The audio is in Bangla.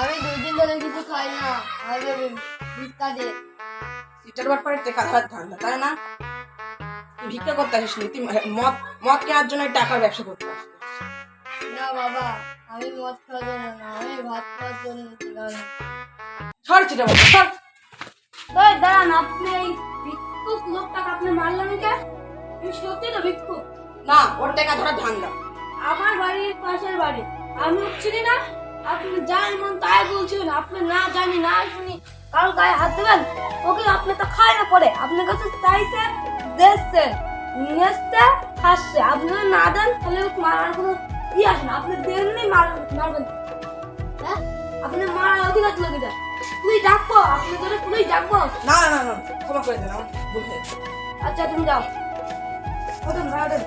আমি দুই দিন ধরে কিছু খাই না। ভিক্ষা টেকা ধান্দা তাই না? তুই ভিক্ষা করতে আসিস নি তুই মদ মদ কেনার জন্য টাকার ব্যবসা করতে আসিস। না বাবা আমি মদ খাওয়ার জন্য না আমি ভাত খাওয়ার জন্য সর দাঁড়ান আপনি এই ভিক্ষুক লোকটাকে আপনি মারলেন কে? তুই সত্যি তো ভিক্ষুক? না ওর টাকা ধরার ধান্দা। আমার বাড়ির পাশের বাড়ি। আমি উঠছি না? আপনি যান মন তাই বলছেন আপনি না জানি না শুনি কারও গায়ে হাত দেবেন? ওকে আপনি তো খায় না পরে আপনার কাছে চাইছে দেখছেন নেচতে হাসছে। আপনি না দেন তাহলে মারার কোনো ই আসে না। আপনি দেননি মার- মারবেন। হ্যাঁ? আপনি মারার অধিকার তুলে দিবেন তুই ডাকবো আপনি ধরে পুলিশ ডাকবো। না না না ক্ষমা করে দেন আচ্ছা তুমি যাও। ওদের মারা দেন।